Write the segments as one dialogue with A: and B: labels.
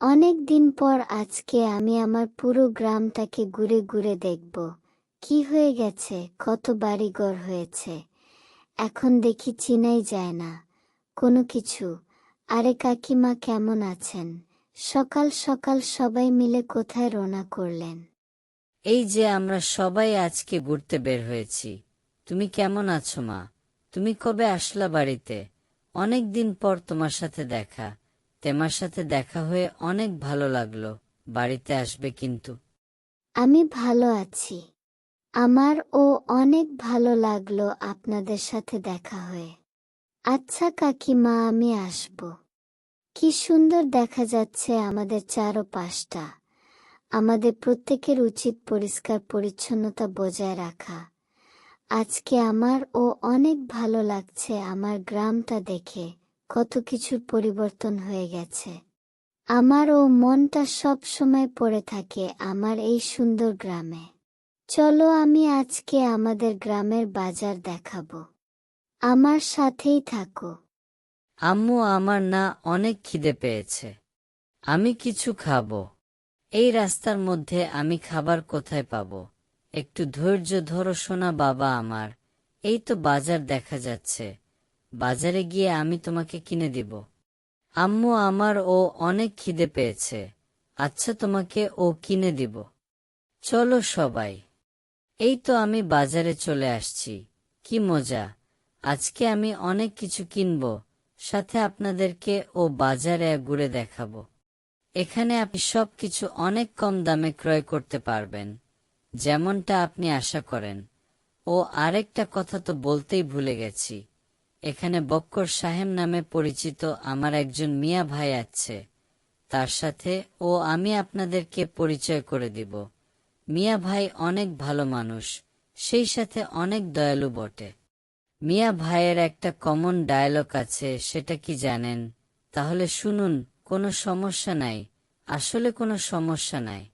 A: অনেক দিন পর আজকে আমি আমার পুরো গ্রামটাকে ঘুরে ঘুরে দেখব। কি হয়ে গেছে? কত বাড়িঘর হয়েছে? এখন দেখি চিনাই যায় না। কোনো কিছু। আরে কাকিমা কেমন আছেন? সকাল সকাল সবাই মিলে কোথায় রওনা করলেন?
B: এই যে আমরা সবাই আজকে ঘুরতে বের হয়েছি। তুমি কেমন আছো মা? তুমি কবে আসলা বাড়িতে? অনেক দিন পর তোমার সাথে দেখা। তোমার সাথে দেখা হয়ে অনেক ভালো লাগল। বাড়িতে আসবে কিন্তু।
A: আমি ভালো আছি। আমার ও অনেক ভালো লাগল আপনাদের সাথে দেখা হয়ে। আচ্ছা কাকিমা, আমি আসব। কি সুন্দর দেখা যাচ্ছে আমাদের চারপাশটা। আমাদের প্রত্যেকের উচিত পরিষ্কার পরিচ্ছন্নতা বজায় রাখা। আজকে আমার ও অনেক ভালো লাগছে আমার গ্রামটা দেখে। কত কিছুর পরিবর্তন হয়ে গেছে। আমার ও মনটা সব সময় পড়ে থাকে আমার এই সুন্দর গ্রামে। চলো আমি আজকে আমাদের গ্রামের বাজার দেখাবো। আমার সাথেই থাকো।
B: আম্মু, আমার না অনেক খিদে পেয়েছে। আমি কিছু খাব। এই রাস্তার মধ্যে আমি খাবার কোথায় পাবো? একটু ধৈর্য ধরো শোনা বাবা আমার। এই তো বাজার দেখা যাচ্ছে। বাজারে গিয়ে আমি তোমাকে কিনে দিব। আম্মু আমার ও অনেক খিদে পেয়েছে। আচ্ছা তোমাকে ও কিনে দিব। চলো সবাই। এই তো আমি বাজারে চলে আসছি। কি মজা। আজকে আমি অনেক কিছু কিনব। সাথে আপনাদেরকে ও বাজারে ঘুরে দেখাবো। এখানে আপনি সবকিছু অনেক কম দামে ক্রয় করতে পারবেন। যেমনটা আপনি আশা করেন। ও আরেকটা কথা তো বলতেই ভুলে গেছি। এখানে বক্কর সাহেব নামে পরিচিত আমার একজন মিয়া ভাই আছে। তার সাথে ও আমি আপনাদেরকে পরিচয় করে দিব। মিয়া ভাই অনেক ভালো মানুষ, সেই সাথে অনেক দয়ালু বটে। মিয়া ভাইয়ের একটা কমন ডায়লগ আছে, সেটা কি জানেন? তাহলে শুনুন, কোনো সমস্যা নাই। আসলে কোনো সমস্যা নাই।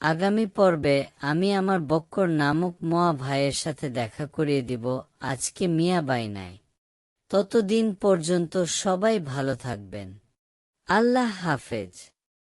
B: আগামী পর্বে আমি আমার বক্কর নামক মোয়া ভাইয়ের সাথে দেখা করিয়ে দিব আজকে মিয়া বাই নাই। ততদিন পর্যন্ত সবাই ভালো থাকবেন। আল্লাহ হাফেজ।